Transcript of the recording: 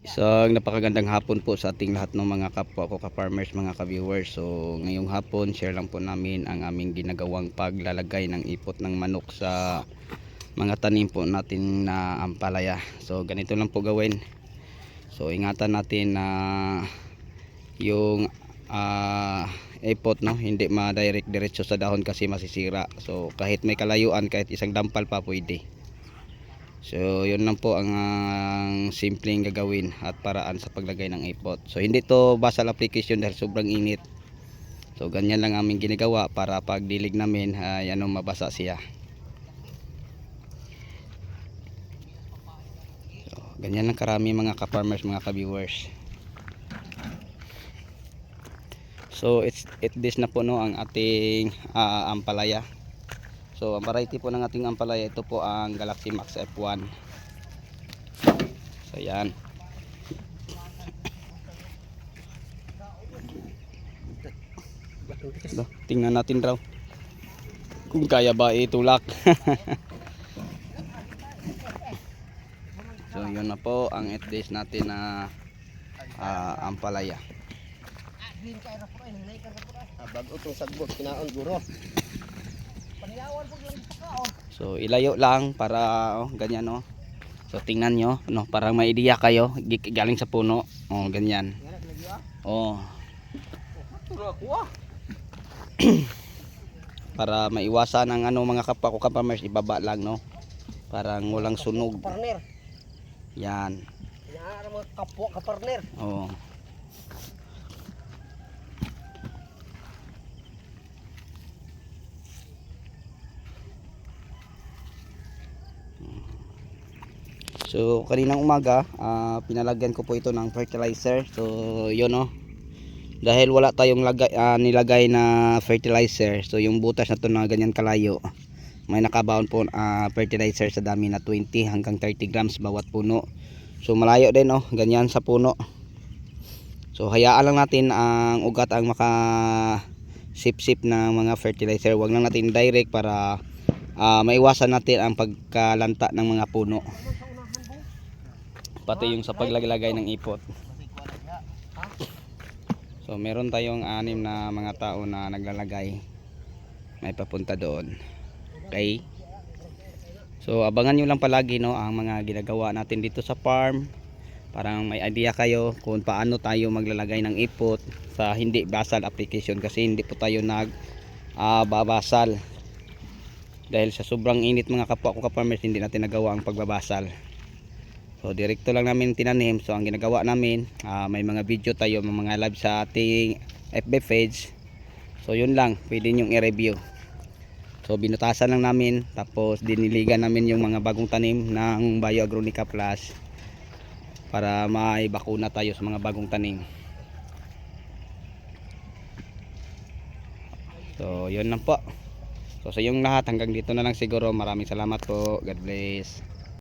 Isang napakagandang hapon po sa ating lahat ng mga kapwa ko ka-farmers, mga ka-viewers. So ngayong hapon, share lang po namin ang aming ginagawang paglalagay ng ipot ng manok sa mga tanim po natin na ampalaya. So ganito lang po gawin. So ingatan natin na yung ah, ipot no, hindi ma-direct diretso sa dahon kasi masisira. So kahit may kalayuan, kahit isang dampal pa pwede. So, yun lang po ang ang simpleng gagawin at paraan sa paglagay ng ipot. So, hindi to basal application dahil sobrang init. So, ganyan lang aming ginagawa para pag dilig namin ay ano mabasa siya. So, ganyan lang karami mga ka-farmers, mga ka-viewers. So, it's it this na po no ang ating ah, ampalaya. So, ang variety po ng ating ampalaya, ito po ang Galaxy Max F1. So, yan. Do, tingnan natin raw. Kung kaya ba itulak. so, yun na po ang it days natin na ah, ampalaya. Bago itong sagbot, kinaon guro. So ilayo lang para oh, ganyan no. So tingnan nyo, no, parang may idea kayo galing sa puno. Oh, ganyan. Oh, Turo ako ah. para maiwasan ang ano mga kapwa ko kapamers ibaba lang no. Parang walang sunog. Partner. Yan. Yan mga kapwa ka partner. Oh. So kaninang umaga, ah, pinalagyan ko po ito ng fertilizer. So yun no. Dahil wala tayong lagay, ah, nilagay na fertilizer, so yung butas na to na ganyan kalayo, may nakabaon po ah, fertilizer sa dami na 20 hanggang 30 grams bawat puno. So malayo din oh, ganyan sa puno. So hayaan lang natin ang ugat ang maka sip-sip na mga fertilizer. Huwag lang natin direct para ah, maiwasan natin ang pagkalanta ng mga puno. Pati yung sa paglalagay ng ipot. So meron tayong anim na mga tao na naglalagay. May papunta doon. Okay? So abangan nyo lang palagi no ang mga ginagawa natin dito sa farm. Parang may idea kayo kung paano tayo maglalagay ng ipot sa hindi basal application kasi hindi po tayo nag ah, babasal. Dahil sa sobrang init mga kapwa ko ka-farmers hindi natin nagawa ang pagbabasal. So direkto lang namin tinanim. So ang ginagawa namin, ah, may mga video tayo, may mga live sa ating FB page. So yun lang, pwede nyong i-review. So binutasan lang namin, tapos diniligan namin yung mga bagong tanim ng Bio Agronica Plus para may bakuna tayo sa mga bagong tanim. So yun lang po. So sa yung lahat hanggang dito na lang siguro. Maraming salamat po. God bless.